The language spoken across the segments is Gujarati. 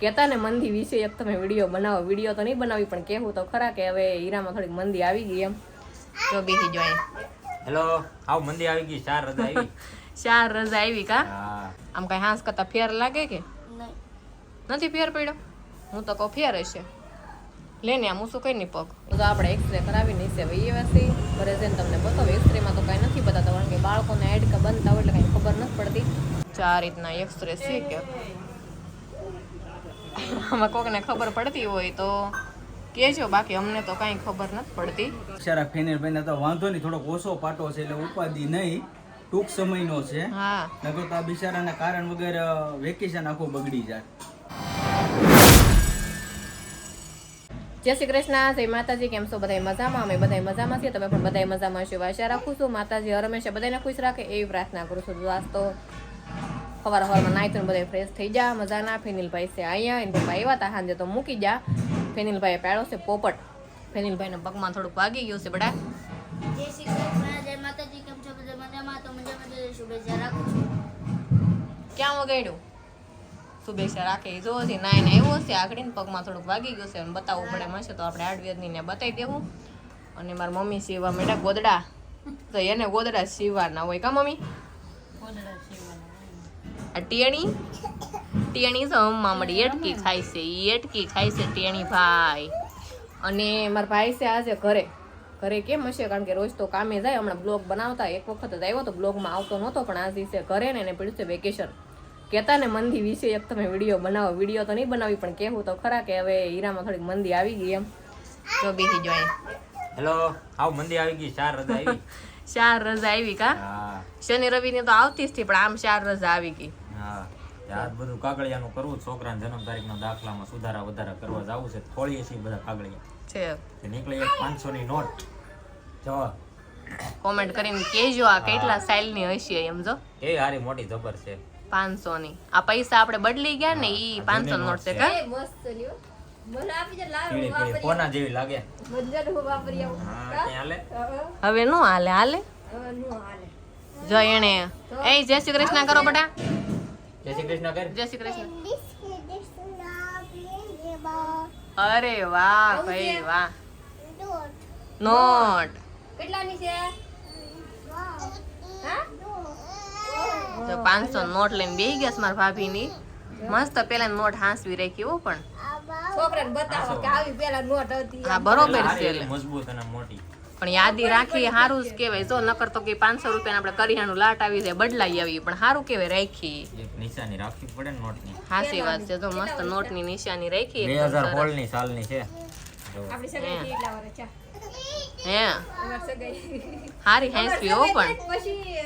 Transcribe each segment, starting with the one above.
કહેતા ને મંદી વિશે એક તમે વીડિયો બનાવો. વીડિયો તો નહીં બનાવી પણ કહેવું તો ખરા કે હવે હીરામાં થોડીક મંદી આવી ગઈ એમ. તો બીજી જો હેલો આવ મંદી આવી ગઈ? ચાર રજા આવી? ચાર રજા આવી કા? આમ કઈ હાંસ કરતા ફેર લાગે કે? નથી ફેર પડ્યો? હું તો કહું ફેર હશે. લે ને આમ હું શું કઈ નહીં પગ. તો આપણે એક્સરે કરાવી નહીં છે ભાઈ એ વાસી. ઘરે જઈને તમને બતાવો. એક્સરેમાં તો કાંઈ નથી બતાવતા કારણ કે બાળકોને એડકા બનતા હોય એટલે કાંઈ ખબર નથી પડતી. ચાર રીતના એક્સરે છે કે? આમાં કોકને ખબર પડતી હોય તો કેજો બાકી અમને તો કાંઈ ખબર નથી પડતી. સારા ફેનર ભાઈને તો વાંધો નહીં થોડોક ઓછો પાટો છે એટલે ઉપાધિ નહીં. ટૂંક સમયનો છે. હા. નકર તો આ બિચારાના કારણ વગર વેકેશન આખું બગડી જાય. જય શ્રી કૃષ્ણ જય માતાજી કેમ છો? બધા મજામાં? અમે બધા મજામાં છીએ તમે પણ બધા મજામાં છો. આશા રાખું છું માતાજી હર હંમેશા બધાને ખુશ રાખે એવી પ્રાર્થના કરું છું. આજ તો સવાર સવારમાં નાઈ તો બધા ફ્રેશ થઈ જા મજાના ફેનિલભાઈ છે અહીંયા એને પપ્પા આવ્યા હતા સાંજે તો મૂકી જા. ફેનિલભાઈએ પાડ્યો છે પોપટ. ફેનિલભાઈના પગમાં થોડુંક વાગી ગયું છે બડા. જય શ્રી કૃષ્ણ જય માતાજી કેમ છો બધા મજામાં? તો મજામાં જય શુભેચ્છા રાખું છું. ક્યાં વગાડ્યું? શુભેચ્છા રાખે. એ જોવો છે ને આવ્યો છે આકડીને પગમાં થોડુંક વાગી ગયું છે. બતાવવું પડે મળશે તો આપણે આડવેદની ને બતાવી દેવું. અને મારી મમ્મી સીવા મેડા ગોદડા. તો એને ગોદડા સીવાના હોય કા મમ્મી? આ ટેણી? ટેણી તો મામડી મળી એટકી ખાય છે એ એટકી ખાય છે ટેણી ભાઈ. અને મારા ભાઈ છે આજે ઘરે. ઘરે કેમ હશે? કારણ કે રોજ તો કામે જાય. હમણાં બ્લોગ બનાવતા એક વખત જ આવ્યો તો બ્લોગમાં આવતો નહોતો પણ આજે છે ઘરે ને એને પીડ્યું છે વેકેશન કહેતા ને મંદી વિશે એક તમે વીડિયો બનાવો. વીડિયો તો નહીં બનાવી પણ કહેવું તો ખરા કે હવે હીરામાં થોડીક મંદી આવી ગઈ એમ. જો બીજી જો હેલો આવ મંદી આવી ગઈ ચાર રજા આવી. ચાર રજા આવી કા? શનિ શનિ રવિની તો આવતી જ હતી પણ આમ ચાર રજા આવી ગઈ. હા. આજ બધું કાગળિયાનું કરવું છોકરાના જન્મ તારીખના દાખલામાં સુધારા વધારા કરવા જવું છે. ખોળીએ છીએ બધા કાગળિયા. છે. નીકળી એક પાંચસો ની નોટ. જો. કોમેન્ટ કરીને કેજો આ કેટલા સ્ટાઇલની હશે એમ જો. એ હારી મોટી જબર છે. પાંચસો ની આ પૈસા આપણે બદલી ગયા ને ઈ પાંચસો નોટ છે કા? પીળી પીળી. કોના જેવી લાગે? હા ત્યાં હાલે. હવે? નો હાલે હાલે? જો એને એ જય શ્રી કૃષ્ણ કરો બટા. જય શ્રી કૃષ્ણ કર. જય શ્રી કૃષ્ણ. અરે વાહ ભાઈ વાહ. નોટ. કેટલાની છે? પાંચસો નોટ લઈને બેહી ગયા મારા મારા ભાભીની. મસ્ત પેલા નોટ હાંસવી રાખી પણ. છોકરાને બતાવો કે આવી પેલા નોટ હતી હા બરોબર છે મજબૂત અને મોટી. પણ યાદી રાખી સારું જ કહેવાય. જો નકર તો કે પાંચસો રૂપિયા આપણે કરિયાનું લાટ આવી જાય બદલાઈ આવી પણ સારું કહેવાય રાખી નિશાની રાખવી પડે ને નોટની. હાસી વાત છે તો મસ્ત નોટની નિશાની રાખી બે એકદમ હજાર સરસ. સોળની સાલની છે. આપણી સગાઈ એટલા વર્ષ છે હે. હારી હેસવી હો પણ. પછી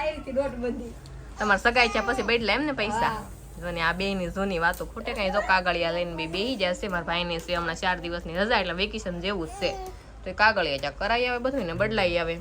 આવી હતી નોટબંધી તમારે સગાઈ છે પછી બેડલા એમ ને પૈસા જો આ બે ની જૂની વાતો ખોટે કઈ. જો કાગળિયા લઈને બે બેહી જશે મારા ભાઈ ને છે હમણાં ચાર દિવસની રજા એટલે વેકેશન જેવું જ છે. તો કાગળિયા જા કરાઈ આવે બધું ને બદલાઈ આવે.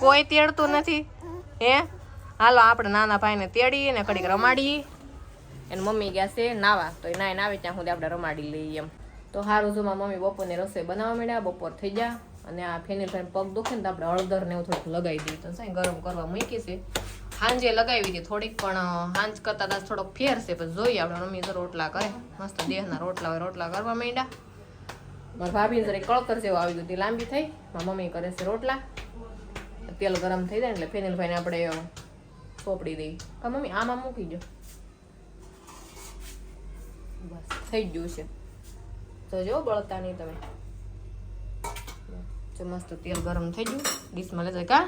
કોઈ તેડતું નથી. હે? હાલો, આપણે નાના ભાઈને તેડીએ ને કડીક રમાડીએ. એને મમ્મી ગયા છે નાવા, તો એ નાઈને આવે ત્યાં સુધી આપણે રમાડી લઈએ એમ. તો સારું જો મમ્મી બપોરની રસોઈ બનાવવા માંડ્યા, બપોર થઈ ગયા. અને આ ફેનિલ ફેન પગ દુખે ને તો આપણે હળદર ને એવું થોડુંક લગાવી દઈએ. તો સાંઈ ગરમ કરવા મૂકી છે. સાંજે લગાવી હતી થોડીક, પણ સાંજ કરતા થોડોક ફેર છે. પછી જોઈએ, આપણે મમ્મી તો રોટલા કરે. મસ્ત દેહના રોટલા હોય, રોટલા કરવા માંડ્યા. મારા ભાભી જરા કળતર જેવું આવી ગયું. લાંબી થઈ. મારા મમ્મી કરે છે રોટલા. તેલ ગરમ થઈ જાય એટલે ફેનિલ ભાઈને આપણે સોપડી દઈ કા મમ્મી આમાં મૂકી દો. બસ થઈ ગયું છે. તો જો બળતા નહીં તમે. જો મસ્ત તેલ ગરમ થઈ ગયું. ડીશમાં લેતા કા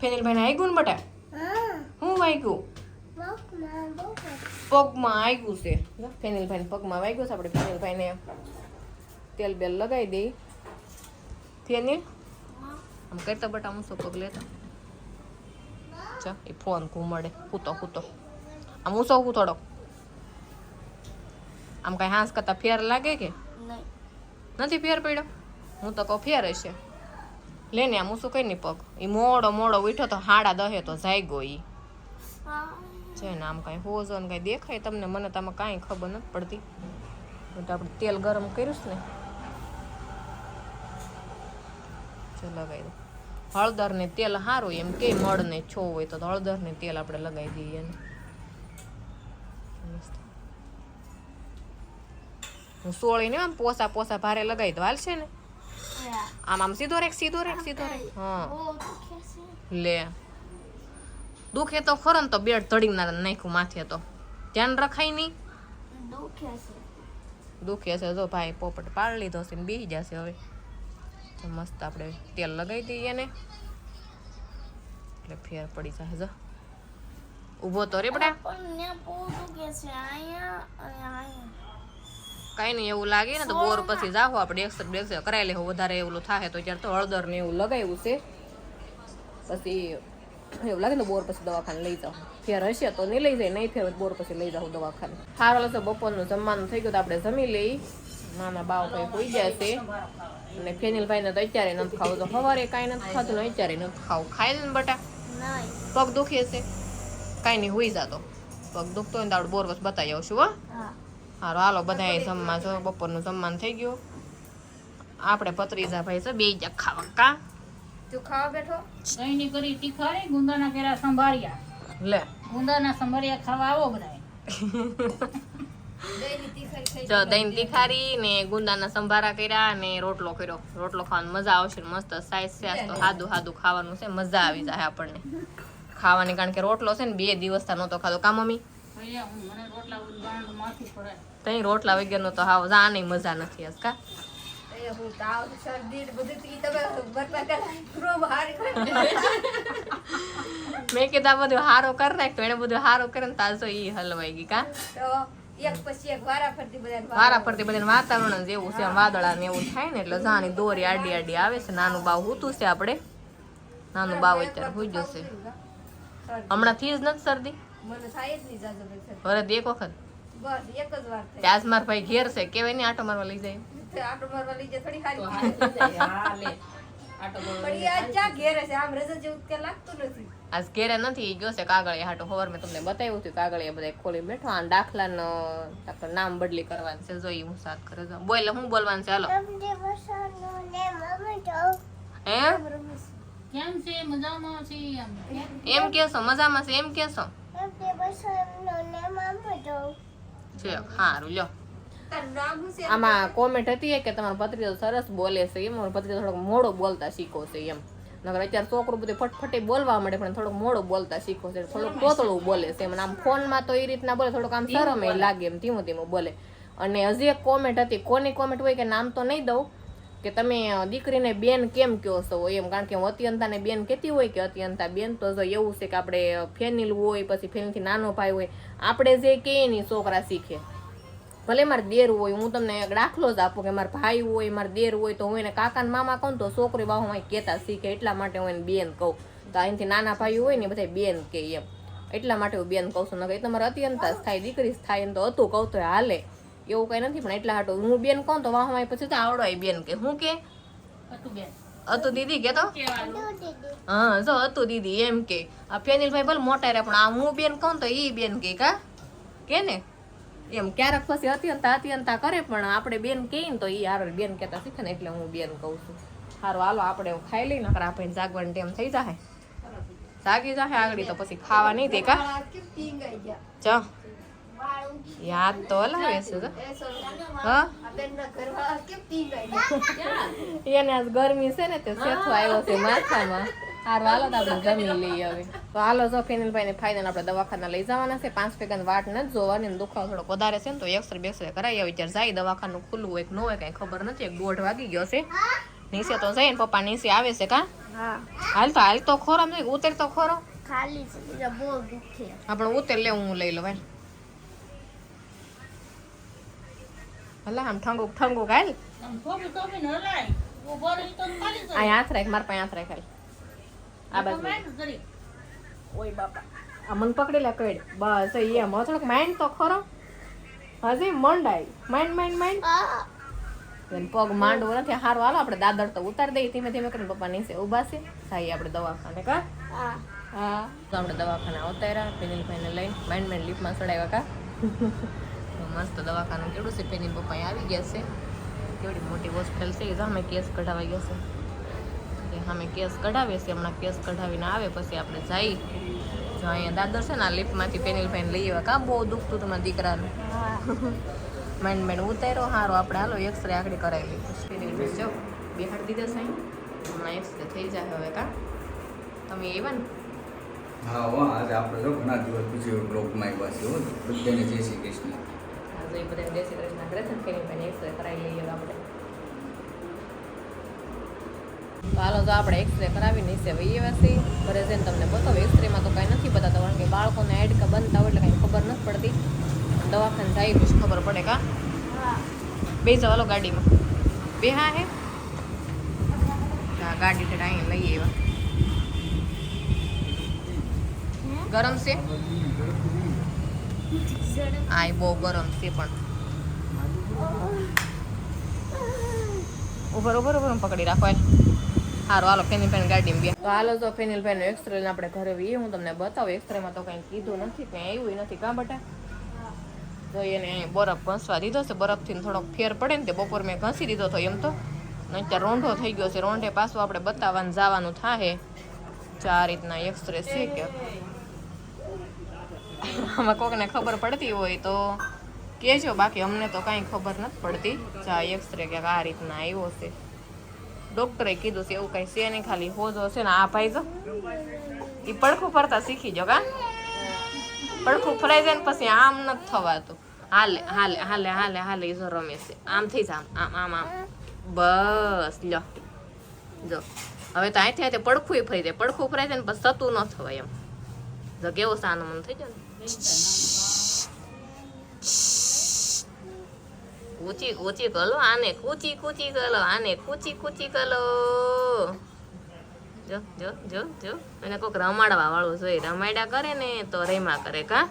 ફેનિલભાઈને ભાઈને આવ્યું ને બટા? હું. વાગ્યું પગમાં આવ્યું છે. જો પગમાં વાગ્યું છે. આપણે ફેનિલ ભાઈને તેલ બેલ લગાવી દઈ ફેનિલ આમ કરતા બટા હું પગ લેતા. ચા એ ફોન ઘુમાડે કૂતો કૂતો. આમ ઊંચો હું થોડોક. આમ કઈ હાંસ કરતા ફેર લાગે કે? નથી ફેર પડ્યો? હું તો કહું ફેર હશે. લે ને આમ શું કઈ નહીં પગ. એ મોડો મોડો ઉઠો તો હાડા દહે તો જાગ્યો ઈ. છે ને આમ કાંઈ હોજો ને કાંઈ દેખાય તમને મને તો આમાં કાંઈ ખબર નથી પડતી. તો આપણે તેલ ગરમ કર્યું ને ચો લગાવી દો હળદર ને તેલ સારું એમ કે મળ ને છો હોય તો હળદર ને તેલ આપણે લગાવી દઈએ ને હું સોળી ને આમ પોસા પોસા ભારે લગાવી દો હાલશે ને? આમ આમ સીધો રેક સીધો રેક સીધો રેક હા. લે. દુખે તો ખરો ને તો બેડ ધડી ના નાખ્યું માથે તો. ધ્યાન રખાય નહીં. દુખે છે. જો ભાઈ પોપટ પાડ લીધો છે ને બેસી જશે હવે. તો મસ્ત આપણે તેલ લગાવી દઈએ ને એટલે ફેર પડી જાય જો. ઊભો તો રે બટા. કઈ નહીં એવું લાગે ને તો બોર પછી જાવ આપણે એક્સર બેક્સર કરાવી લેવું વધારે એવું થાય તો ત્યારે તો હળદર ને એવું લગાવ્યું છે. પછી એવું લાગે ને બોર પછી દવાખાને લઈ જાઉં ફેર હશે તો નહીં લઈ જાય નહીં ફેર બોર પછી લઈ જાઉં દવાખાને. સારું તો બપોરનું જમવાનું થઈ ગયું તો આપણે જમી લઈ. નાના બાવ કઈ હોઈ જાય છે. અને ફેનિલ ભાઈને તો અત્યારે નથી ખાવું તો સવારે કાંઈ નથી ખાતું ને અત્યારે નથી ખાવું. ખાઈ લે ને બટા? પગ દુખે છે. કાંઈ નહીં હોઈ જાતો. પગ દુખતો હોય ને તો આપણે બોર પછી બતાવી આવશું હો. હા. હારું હાલો બધા જમવા છો. બપોરનું જમવાનું થઈ ગયું. આપણે પત્રીજા ભાઈ છે બે જા ખાવા. કા? તું ખાવા બેઠો? દહીંની કરી તીખારી ગુંદાના કેરા સંભાળ્યા. લે. ગુંદાના સંભાળ્યા ખાવા આવો બધા જો દહીં તીખારી ને ગુંદાના સંભારા કર્યા ને રોટલો કર્યો. રોટલો ખાવાની મજા આવશે મસ્ત સાઈઝ છે તો હાદું સાદું ખાવાનું છે મજા આવી જાય આપણને. ખાવાની કારણ કે રોટલો છે ને બે દિવસ નહોતો ખાધો. કા મમ્મી? તઈ હું રોટલા વગેરે માથી પડે તઈ રોટલા વગરનો તો હાવ જાને નહીં મજા નથી હસ કા? મેં કીધા બધું હારો કરી નાખ તો એને બધું હારો કરે ને તાજો ઈ હલવાઈ ગઈ કા? વારા ફરતી બધા વાતાવરણ જ એવું છે વાદળા ને એવું થાય ને એટલે જાણી દોરી આડી આડી આવે છે. નાનું બાવ હુતું છે આપણે. નાનું બાવ અત્યારે હુઈ જશે હમણાં થી જ નથી શરદી? વરદ એક વખત. આજ માર ભાઈ ઘેર છે કેવાય ને આટો મારવા લઈ જાય. આજ ઘેરે નથી ગયો છે કાગળિયા હાટો. હોવર મેં તમને બતાવ્યું હતું કાગળિયા બધા ખોલી બેઠો આ દાખલાનો નામ બદલી કરવાનું છે. જોઈએ હું સાથ કરે છે. બોલ હું બોલવાનું છે? હાલો. એમ? કેસો મજામાં છે? એમ કેસો છે સારું લ્યો. આમાં કોમેન્ટ હતી કે તમારો ભત્રીજો સરસ બોલે છે. એમ પત્રીઓ થોડોક મોડો બોલતા શીખો છે એમ. નકર અત્યારે છોકરું બધું ફટફટી બોલવા મળે પણ થોડોક મોડો બોલતા શીખો છે. થોડુંક તોતળું બોલે છે. એમ આમ ફોનમાં તો એ રીતના બોલે થોડુંક આમ શરમ લાગે એમ ધીમું ધીમું બોલે. અને હજી એક કોમેન્ટ હતી કોની કોમેન્ટ હોય કે નામ તો નહીં દઉં કે તમે દીકરીને બેન કેમ કહો છો? એમ કારણ કે હું અત્યંતાને બેન કહેતી હોય કે અત્યંતા બેન તો જો એવું છે કે આપણે ફેનિલ હોય પછી ફેનિલથી નાનો ભાઈ હોય આપણે જે કહીએ ને છોકરા શીખે. ભલે મારે દેર હોય હું તમને એક દાખલો જ આપું કે મારા ભાઈ હોય મારા દેર હોય તો હું એને કાકા ને મામા કહું તો છોકરી બાહુમાં કહેતા શીખે એટલા માટે હું એને બેન કહું. તો અહીંથી નાના ભાઈ હોય ને બધા બેન કે એમ. એટલા માટે હું બેન કહું છું નકર એ તમારે અત્યંત જ થાય દીકરી જ થાય એમ તો હતું કહું તો હાલે. એવું કઈ નથી પણ એટલા હાટું હું બેન કહું તો વાહ પછી તો આવડો બેન કે હું કે હતું બેન. હતું દીદી કે તો? હા જો હતું દીદી એમ કે આ ફેનિલભાઈ ભલે મોટા રે પણ આ હું બેન કહું તો ઈ બેન કે કા? કે ને? એમ ક્યારેક પછી અત્યંતા અત્યંતા કરે પણ આપણે બેન કહીએ ને તો એ હારો બેન કહેતા શીખે ને એટલે હું બેન કહું છું. સારું હાલો આપણે એવું ખાઈ લઈ નકર આપણે જાગવાની ટેમ થઈ જાય જાગી જાય આગળ તો પછી ખાવા નહીં દે કા? ચ. યાદ તો લાવે છે. એને આજ ગરમી છે ને તે સેથો આવ્યો છે માથામાં. હારું હાલો તો આપણે હવે તો હાલો જો ફેનિલભાઈ ને આપણે દવાખાના લઈ જવાના છે પાંચ પેગાની વાટ નથી જોવાની દુખાવો થોડોક વધારે છે ને તો એક્સરે બેક્સરે કરાવી આવી ત્યારે જાય દવાખાનું ખુલ્લું હોય કે ન હોય કઈ ખબર નથી એક દોઢ વાગી ગયો છે. નીચે તો જઈએ ને પપ્પા નીચે આવે છે કા? હા. હાલ તો હાલ તો ખોરો જોઈ, ઉતર તો ખોરો. ખાલી છે બીજા બહુ દુખે. આપણે ઉતર લે હું લઈ લઉં હાલ. આમ ઠંગુ ઠંગુ હાલ. આમ થોભીને હલાય. ઊભો રહી તો ખાલી જાય. હાથ રાખ મારા પાસે હાથ રાખ હાલ. આ બાજુ. ઓય બાપા. આ મને પકડી લે કઈડ. બસ એમ. હવે થોડોક માઇન્ડ તો ખરો. હજી મંડાય માઇન્ડ માઇન્ડ માઇન્ડ પગ માંડવો નથી. હારું હાલો આપણે દાદર તો ઉતારી દઈએ. ધીમે ધીમે કરીને પપ્પા નીચે ઊભા છે. થાય આપણે દવાખાને કા? હા. તો આપણે દવાખાને ઉતાર્યા. પેનિલભાઈને લઈને માઇન્ડ માઇન્ડ લીપમાં ચડાવ્યા કા? મસ્ત દવાખાનું કેવડું છે. પેનિલ પપ્પા આવી ગયા છે. કેવડી મોટી હોસ્પિટલ છે. એ અમે કેસ કઢાવા ગયા છે. એ અમે કેસ કઢાવીએ છીએ હમણાં કેસ કઢાવીને આવે પછી આપણે જઈ. જો અહીંયા દાદર છે ને આ લિફ્ટમાંથી પેનિલ ફેન લઈ આવ્યા. કાં બહુ દુખતું તમારા દીકરાનું? મેન મેન ઉતાર્યો હારો આપણે હાલો એક્સરે આગળ કરાવી લીધું પેનિલ ફેન જો બિહાર દીધા સાઈ હમણાં એક્સરે થઈ જાય હવે કાં? તમે એવા ને? હા હો આજે આપણે જો ઘણા દિવસ પછી બ્લોગમાં આવ્યા છે હો. બધાને જય શ્રી કૃષ્ણ. આજે બધા જય શ્રી કૃષ્ણ કરે છે ને એક્સરે કરાવી લઈએ આપણે. હાલો તો આપણે એક્સરે કરાવી નહીં છે આવ્યા છીએ ઘરે જઈને તમને બતાવો એક્સરેમાં તો કાંઈ નથી બતાવતા કારણ કે બાળકોને એડ કે બનતા હોય એટલે કાંઈ ખબર નથી પડતી. દવાખાને જાય પછી ખબર પડે કા? બે જવાલો ગાડીમાં. બે હા. હે હા ગાડી ઠેઠ અહીં લઈ આવ્યા. ગરમ છે? હા, એ બહુ ગરમ છે પણ. ઉભર ઉભર ઉભર, પકડી રાખો સારું હાલો ફેનિલ પેન ગાડીમાં બે તો હાલો તો ફેનિલ પેન એક્સરે આપણે ઘરે આવીએ હું તમને બતાવું એક્સરેમાં તો કંઈ કીધું નથી, કંઈ આવ્યું નથી. કાં બટા? તો એને બરફ ઘસવા દીધો છે. બરફથી થોડોક ફેર પડે ને તે બપોર મેં ઘસી દીધો હતો એમ તો. અત્યારે રોંઢો થઈ ગયો છે. રોંઢે પાછું આપણે બતાવવાનું, જવાનું થાય ચાર રીતના એક્સરે છે કે. આમાં કોકને ખબર પડતી હોય તો કહેજો. બાકી અમને તો કાંઈ ખબર નથી પડતી. ચા એક્સરે કે આ રીતના આવ્યો છે. ડોક્ટરે કીધું છે, એવું કંઈ છે નહીં, ખાલી હોજો છે ને આ ભાઈ જો. એ પડખું ફરતા શીખી જો કા? પડખું ફરાઈ જાય ને પછી આમ નથી થવાતું. હાલે હાલે હાલે હાલે હાલે એ જો રમે છે. આમ થઈ જા આમ આમ આમ બસ, લ્યો. જો. હવે તો અહીંથી અહીંથી પડખું ફરી જાય. પડખું ફરાઈ જાય ને પછી થતું ન થવાય એમ. જો કેવો સાનો મન થઈ જાય ઊંચી ઊંચી કલો આને કૂચી કૂચી કલો આને કૂચી કૂચી કરો જો જો જો જો. એને કોક રમાડવા વાળું જોઈએ રમાડ્યા કરે ને તો રેમા કરે કા?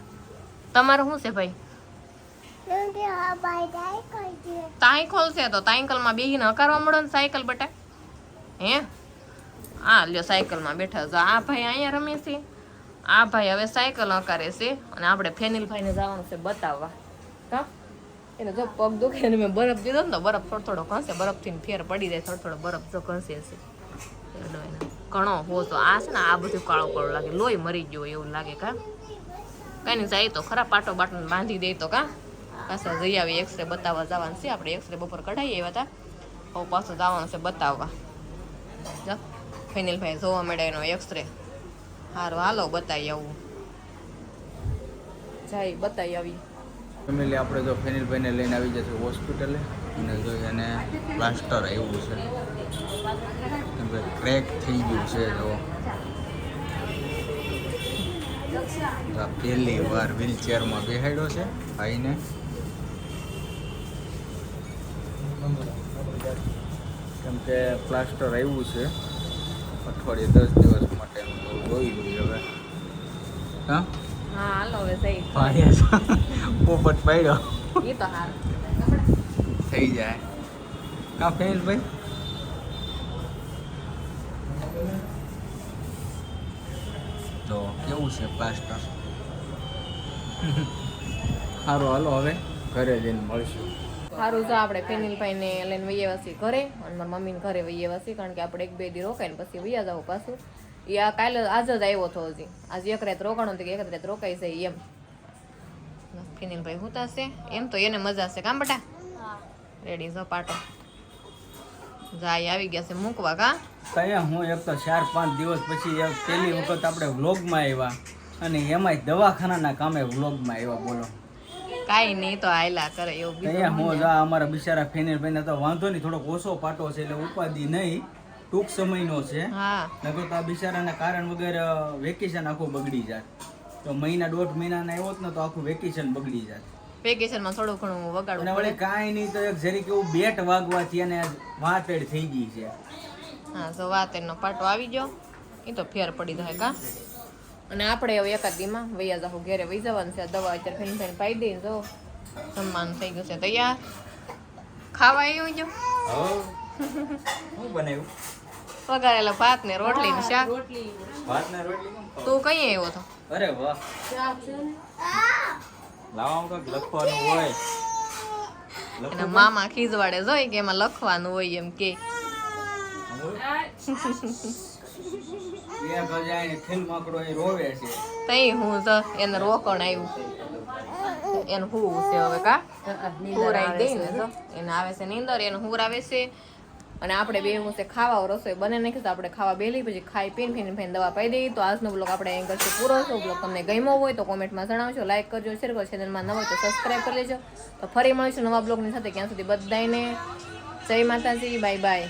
તમારું શું છે ભાઈ? સાયકલ છે. તો સાયકલમાં બેહીને હકારવા મળો ને સાયકલ બટા. હે? હા લ્યો સાયકલમાં બેઠા જો. આ ભાઈ અહીંયા રમે છે. આ ભાઈ હવે સાયકલ હકારે છે. અને આપણે ફેનિલ ભાઈને જવાનું છે બતાવવા. કા? એને જો પગ દુખે અને મેં બરફ દીધો ને તો બરફ થોડો થોડો ઘસે, બરફથી ફેર પડી જાય, થોડો થોડો બરફ જો ઘસે છે. એનો હો તો આ છે ને આ બધું કાળો કાળો લાગે. લોહી મરી ગયો એવું લાગે કા. કઈ નહીં જાય તો ખરા, પાટો બાટો બાંધી દે તો કા. પાછા જઈ આવી એક્સરે બતાવવા જવાનું છે. આપણે એક્સરે બપોર કઢાઈ આવ્યા હતા હવે પાછું જવાનું છે બતાવવા. જો ફેનિલભાઈ જોવા મળે એનો એક્સરે સારું હાલો, બતાવી આવું. જાય, બતાવી આવી ફેમિલી આપણે જો ફેનિલભાઈને લઈને આવી જશે હોસ્પિટલે અને જો એને પ્લાસ્ટર આવ્યું છે. કેમ કે ક્રેક થઈ ગયું છે તો પહેલી વાર વ્હીલચેરમાં બેહાડ્યો છે ભાઈને. કેમ કે પ્લાસ્ટર આવ્યું છે. અઠવાડિયે દસ દિવસ માટે જોઈ લઈએ હવે. હા? હા હાલો હવે જઈ પાડ્યા પોપટ પાડ્યો. એ તો હાર. થઈ જાય. કા ફેલ ભાઈ? તો કેવું છે પ્લાસ્ટર સારું હાલો હવે. ઘરે જઈને મળશું. સારું તો આપણે ફેનિલભાઈને લઈને વૈયા વાસી ઘરે અને મારા મમ્મીને ઘરે વૈયા વાસી કારણ કે આપણે એક બે દી રોકાઈને પછી વૈયા જાવ પાછું. એ આ કાલે આજ જ આવ્યો હતો હજી. આજે એક રાત રોકાણો તો કે એક રાત રોકાઈ જાય એમ. ફેનિલભાઈ હું છે એમ તો એને મજા છે કામ બટા? રેડી જો પાટો. જાય આવી ગયા છે મૂકવા કા? કયા હું એક તો ચાર પાંચ દિવસ પછી એક પહેલી વખત આપણે વ્લોગમાં આવ્યા. અને એમાંય દવાખાનાના કામે વ્લોગમાં આવ્યા બોલો. કાંઈ નહીં તો આયલા કરે એવું કયા હું જા અમારા બિચારા ફેનિલભાઈને તો વાંધો નહીં થોડોક ઓછો પાટો છે એટલે ઉપાધિ નહીં. ટૂંક સમયનો છે. હા. નકર તો આ બિચારાના કારણ વગર વેકેશન આખું બગડી જાય. તો મહિના દોઢ મહિનાના આવ્યો ને તો આખું વેકેશન બગડી જાય. વેકેશનમાં થોડું ઘણું અને વળી પડે. કાંઈ નહીં તો એક જરીક એવું બેટ વાગવાથી અને વાતેડ થઈ ગઈ છે. હા તો વાત એનો પાટો આવી ગયો. એ તો ફેર પડી જાય કા. અને આપણે હવે એકાદ દીમાં વૈયા જાહું ઘેરે વહી જવાનું છે. દવા અત્યારે ફેન ફેન પાઈ દઈને જો. જમવાનું થઈ ગયું છે. તૈયાર? ખાવા આવ્યું જો. શું બનાવ્યું? વગાડેલા ભાત ને રોટલી ને શાક. ભાત ને રોટલી તું કઈ આવ્યો તો અરે વાહ. લાવવામાં કંઈક લખવાનું હોય. એના મામા ખીજવાડે જોઈ કે એમાં લખવાનું હોય એમ કે. તઈ હું તો એને રોકણ આવ્યું એને હું છે હવે કા? ને તો એને આવે છે નીંદર એને હુર આવે છે. અને આપણે બે હું ખાવા રસોઈ બને નાખીશ આપણે ખાવા બેલી પછી ખાઈ પીને ફીને ફીને દવા પાઈ દઈએ. તો આજનો બ્લોગ આપણે અહીં કરશું પૂરો. છે બ્લોગ તમને ગમ્યો હોય તો કોમેન્ટમાં જણાવજો લાઇક કરજો શેર કરજો ચેનલમાં નવો તો સબસ્ક્રાઈબ કરી લેજો. તો ફરી મળીશું નવા બ્લોગની સાથે. ક્યાં સુધી બધાને જય માતાજી બાય બાય